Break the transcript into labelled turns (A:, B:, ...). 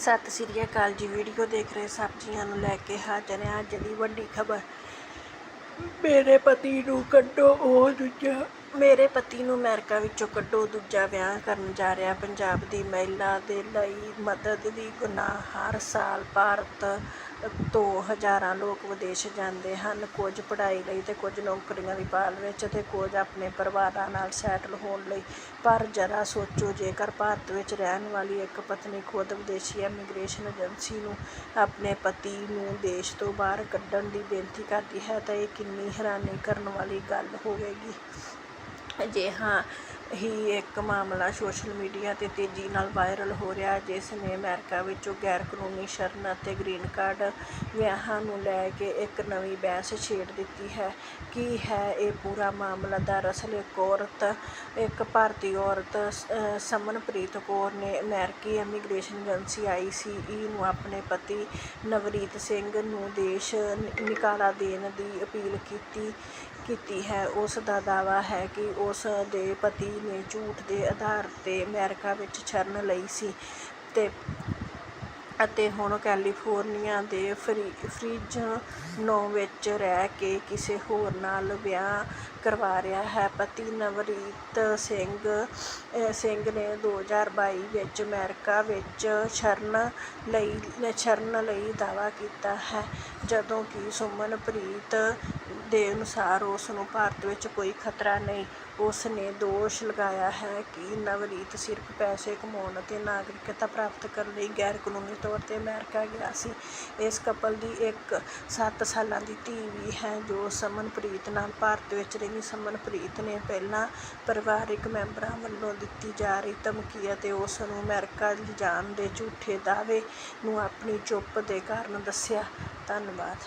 A: ਸਤਿ ਸ੍ਰੀ ਅਕਾਲ ਜੀ ਵੀਡੀਓ ਦੇਖ ਰਹੇ ਸਬਜ਼ੀਆਂ ਨੂੰ ਲੈ ਕੇ ਹਾਜ਼ਰ ਹਾਂ ਅੱਜ ਦੀ ਵੱਡੀ ਖਬਰ। ਮੇਰੇ ਪਤੀ ਨੂੰ ਕੱਢੋ ਉਹ ਦੂਜਾ। ਮੇਰੇ ਪਤੀ ਨੂੰ ਅਮਰੀਕਾ ਵਿੱਚੋਂ ਕੱਢੋ, ਦੂਜਾ ਵਿਆਹ ਕਰਨ ਜਾ ਰਿਹਾ। ਪੰਜਾਬ ਦੀ ਮਹਿਲਾ ਦੇ ਲਈ ਮਦਦ ਦੀ ਗੁਨਾਹ ਹਰ ਸਾਲ ਭਾਰਤ ਤੋਂ ਹਜ਼ਾਰਾਂ ਲੋਕ ਵਿਦੇਸ਼ ਜਾਂਦੇ ਹਨ। ਕੁਝ ਪੜ੍ਹਾਈ ਲਈ ਤੇ ਕੁਝ ਨੌਕਰੀਆਂ ਦੀ ਭਾਲ ਵਿੱਚ ਤੇ ਕੁਝ ਆਪਣੇ ਪਰਿਵਾਰਾਂ ਨਾਲ ਸੈਟਲ ਹੋਣ ਲਈ। ਪਰ ਜਰਾ ਸੋਚੋ, ਜੇਕਰ ਭਾਰਤ ਵਿੱਚ ਰਹਿਣ ਵਾਲੀ ਇੱਕ ਪਤਨੀ ਖੁਦ ਵਿਦੇਸ਼ੀ ਇਮੀਗ੍ਰੇਸ਼ਨ ਏਜੰਸੀ ਨੂੰ ਆਪਣੇ ਪਤੀ ਨੂੰ ਦੇਸ਼ ਤੋਂ ਬਾਹਰ ਕੱਢਣ ਦੀ ਬੇਨਤੀ ਕਰਦੀ ਹੈ, ਤਾਂ ਇਹ ਕਿੰਨੀ ਹੈਰਾਨੀ ਕਰਨ ਵਾਲੀ ਗੱਲ ਹੋਵੇਗੀ। Hả, 哈 ਹੀ ਇੱਕ ਮਾਮਲਾ ਸੋਸ਼ਲ ਮੀਡੀਆ 'ਤੇ ਤੇਜ਼ੀ ਨਾਲ ਵਾਇਰਲ ਹੋ ਰਿਹਾ ਜਿਸ ਨੇ ਅਮਰੀਕਾ ਵਿੱਚੋਂ ਗੈਰ ਕਾਨੂੰਨੀ ਸ਼ਰਨ ਅਤੇ ਗ੍ਰੀਨ ਕਾਰਡ ਵਿਆਹਾਂ ਨੂੰ ਲੈ ਕੇ ਇੱਕ ਨਵੀਂ ਬਹਿਸ ਛੇੜ ਦਿੱਤੀ ਹੈ। ਕੀ ਹੈ ਇਹ ਪੂਰਾ ਮਾਮਲਾ? ਦਰਅਸਲ ਇੱਕ ਔਰਤ, ਇੱਕ ਭਾਰਤੀ ਔਰਤ ਸਮਨਪ੍ਰੀਤ ਕੌਰ ਨੇ ਅਮਰੀਕੀ ਇਮੀਗ੍ਰੇਸ਼ਨ ਏਜੰਸੀ ਆਈਸੀਈ ਨੂੰ ਆਪਣੇ ਪਤੀ ਨਵਰੀਤ ਸਿੰਘ ਨੂੰ ਦੇਸ਼ ਨਿਕਾਲਾ ਦੇਣ ਦੀ ਅਪੀਲ ਕੀਤੀ ਕੀਤੀ ਹੈ। ਉਸ ਦਾ ਦਾਅਵਾ ਹੈ ਕਿ ਉਸ ਦੇ ਪਤੀ ਨੇ ਝੂਠ ਦੇ ਆਧਾਰ ਤੇ ਅਮਰੀਕਾ ਵਿੱਚ ਸ਼ਰਨ ਲਈ ਸੀ ਤੇ ਅਤੇ ਹੁਣ ਕੈਲੀਫੋਰਨੀਆ ਦੇ ਫਰੀ, ਫ੍ਰੀਜ਼ਨੋ ਵਿੱਚ ਰਹਿ ਕੇ ਕਿਸੇ ਹੋਰ ਨਾਲ ਵਿਆਹ ਕਰਵਾ ਰਿਹਾ ਹੈ। ਪਤੀ ਨਵਰੀਤ ਸਿੰਘ, ਅਹ ਸਿੰਘ ਨੇ 2022 ਵਿੱਚ ਅਮਰੀਕਾ ਵਿੱਚ ਸ਼ਰਨ ਲਈ ਸ਼ਰਨ ਲਈ ਦਾਅਵਾ ਕੀਤਾ ਹੈ, ਜਦੋਂ ਕਿ ਸੁਮਨਪ੍ਰੀਤ ਦੇ ਅਨੁਸਾਰ ਉਸ ਨੂੰ ਭਾਰਤ ਵਿੱਚ ਕੋਈ ਖਤਰਾ ਨਹੀਂ। ਉਸ ਨੇ ਦੋਸ਼ ਲਗਾਇਆ ਹੈ ਕਿ ਨਵਰੀਤ ਸਿਰਫ ਪੈਸੇ ਕਮਾਉਣ ਅਤੇ ਨਾਗਰਿਕਤਾ ਪ੍ਰਾਪਤ ਕਰਨ ਲਈ ਗੈਰ ਕਾਨੂੰਨੀ ਤੌਰ ਤੇ ਅਮਰੀਕਾ ਗਿਆ ਸੀ। ਇਸ ਕਪਲ ਦੀ ਇੱਕ ਸੱਤ ਸਾਲਾਂ ਦੀ ਧੀ ਵੀ ਹੈ ਜੋ ਸਮਨਪ੍ਰੀਤ ਨਾਲ ਭਾਰਤ ਵਿੱਚ ਰਹੀ। ਸਮਨਪ੍ਰੀਤ ਨੇ ਪਹਿਲਾਂ ਪਰਿਵਾਰਕ ਮੈਂਬਰਾਂ ਵੱਲੋਂ ਦਿੱਤੀ ਜਾ ਰਹੀ ਧਮਕੀ ਅਤੇ ਉਸ ਨੂੰ ਅਮਰੀਕਾ ਲਿਜਾਣ ਦੇ ਝੂਠੇ ਦਾਅਵੇ ਨੂੰ ਆਪਣੀ ਚੁੱਪ ਦੇ ਕਾਰਨ ਦੱਸਿਆ। ਧੰਨਵਾਦ।